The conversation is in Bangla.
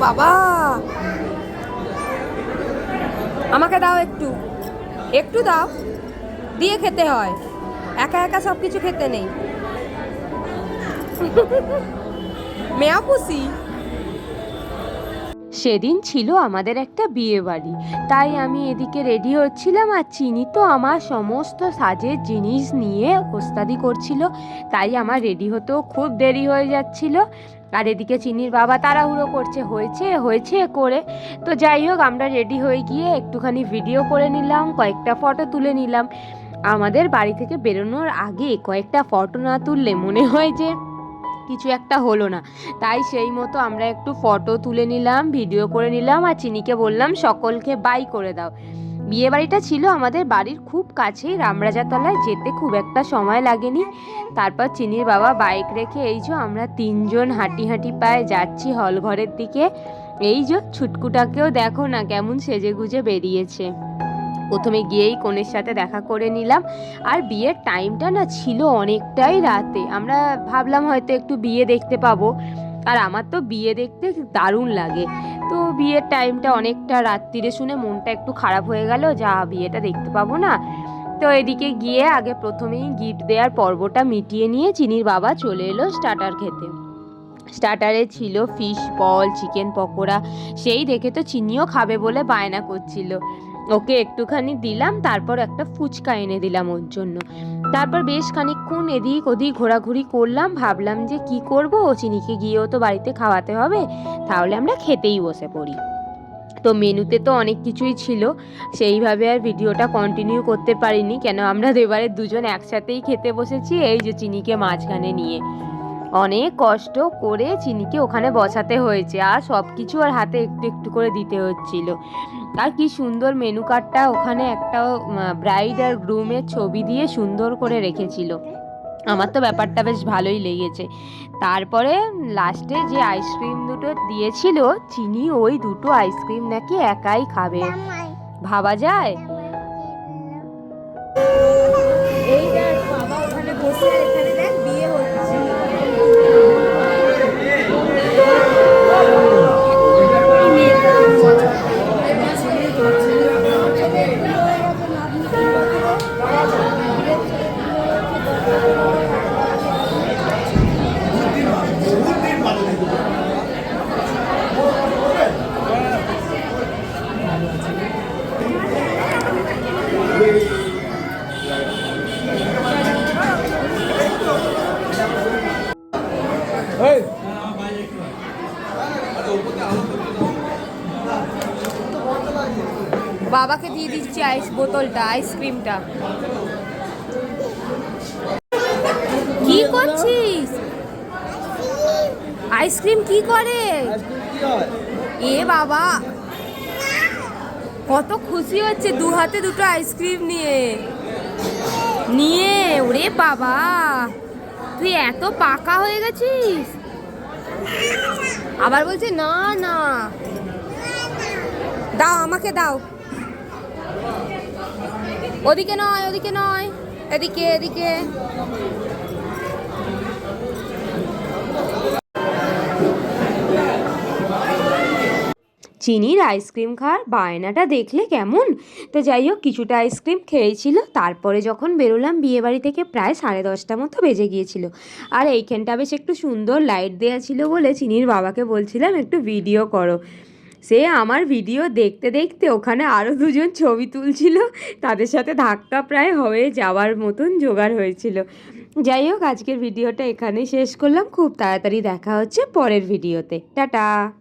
বাবা। আমাকে দাও একটু। একটু দাও। দিয়ে খেতে হয়। একা একা সব কিছু খেতে নেই। মেয়া পুষি সেদিন ছিল আমাদের একটা বিয়ে বাড়ি। তাই আমি এদিকে রেডি হচ্ছিলাম আর চিনি তো আমার সমস্ত সাজের জিনিস নিয়ে ওস্তাদি করছিল। তাই আমার রেডি হতেও খুব দেরি হয়ে যাচ্ছিল। আর এদিকে চিনির বাবা তাড়াহুড়ো করছে, হয়েছে হয়েছে করে। তো যাই হোক, আমরা রেডি হয়ে গিয়ে একটুখানি ভিডিও করে নিলাম, কয়েকটা ফটো তুলে নিলাম। আমাদের বাড়ি থেকে বেরোনোর আগে কয়েকটা ফটো না তুললে মনে হয় যে কিছু একটা হলো না। তাই সেই মতো আমরা একটু ফটো তুলে নিলাম ভিডিও করে নিলাম আর চিনিকে বললাম, সকলকে বাই করে দাও। বিয়ে বাড়িটা ছিল আমাদের বাড়ির খুব কাছেই রামরাজাতলায় যেতে খুব একটা সময় লাগেনি। তারপর চিনির বাবা বাইক রেখে, এই যে আমরা তিনজন হাঁটি হাঁটি পায়ে যাচ্ছি হল ঘরের দিকে, এই যে ছুটকুটাকেও দেখো না কেমন সেজে গুজে বেরিয়েছে। প্রথমে গিয়েই কনের সাথে দেখা করে নিলাম। আর বিয়ের টাইমটা না ছিল অনেকটাই রাতে। আমরা ভাবলাম হয়তো একটু বিয়ে দেখতে পাবো। আর আমার তো বিয়ে দেখতে দারুণ লাগে। তো বিয়ের টাইমটা অনেকটা রাত্রিরে শুনে মনটা একটু খারাপ হয়ে গেল, যা বিয়েটা দেখতে পাবো না। তো এদিকে গিয়ে আগে প্রথমেই গিফট দেওয়ার পর্বটা মিটিয়ে নিয়ে চিনির বাবা চলে এলো স্টার্টার খেতে। স্টার্টারে ছিল ফিশ বল চিকেন পকোড়া, সেই দেখে তো চিনিও খাবে বলে বায়না করছিল। ওকে একটুখানি দিলাম, তারপর একটা ফুচকা এনে দিলাম ওর জন্য। তারপর বেশ খানিকক্ষণ এদিক ওদিক ঘোরাঘুরি করলাম, ভাবলাম যে কি করব? ও চিনিকে গিয়েও তো বাড়িতে খাওয়াতে হবে, তাহলে আমরা খেতেই বসে পড়ি। তো মেনুতে তো অনেক কিছুই ছিল, সেইভাবে আর ভিডিওটা কন্টিনিউ করতে পারিনি, কেন আমরা এবারে দুজন একসাথেই খেতে বসেছি, এই যে চিনিকে মাঝখানে নিয়ে। অনেক কষ্ট করে চিনিকে ওখানে বসাতে হয়েছে, আর সব কিছু আর হাতে একটু একটু করে দিতে হচ্ছিল। আর কি সুন্দর মেনু কার্ডটা ওখানে একটা ব্রাইড আর গ্রুমের ছবি দিয়ে সুন্দর করে রেখেছিল। আমার তো ব্যাপারটা বেশ ভালোই লেগেছে। তারপরে লাস্টে যে আইসক্রিম দুটো দিয়েছিল, চিনি ওই দুটো আইসক্রিম নাকি একাই খাবে। ভাবা যায়? এই বাবা ওখানে বসে এখানে দেখ, বিয়ে হচ্ছে। বাবাকে দিয়ে দিচ্ছি আইস বোতলটা আইসক্রিমটা কি করছিস? আইসক্রিম কি করে? এ বাবা, কত খুশি হচ্ছে দু হাতে দুটো আইসক্রিম নিয়ে। নিয়ে, ওরে বাবা, তুই এত পাকা হয়ে গেছিস। আবার বলছে, না না। দাও, আমাকে দাও। ওদিকে নয় ওদিকে নয়। এদিকে এদিকে। চিনির আইসক্রিম খাওয়ার বায়নাটা দেখলে কেমন? তো যাই হোক, কিছুটা আইসক্রিম খেয়েছিল, তারপরে যখন বেরোলাম, বিয়েবাড়ি থেকে প্রায় সাড়ে দশটা মতো বেজে গিয়েছিল। আর এইখানটা বেশ একটু সুন্দর, লাইট দেওয়া ছিল বলে চিনির বাবাকে বলছিলাম, একটু ভিডিও করো। সে আমার ভিডিও দেখতে দেখতে ওখানে আরও দুজন ছবি তুলছিল। তাদের সাথে ধাক্কা প্রায় হয়ে যাওয়ার মতন জোগাড় হয়েছিল। যাই হোক, আজকের ভিডিওটা এখানেই শেষ করলাম। খুব তাড়াতাড়ি দেখা হচ্ছে পরের ভিডিওতে। টাটা!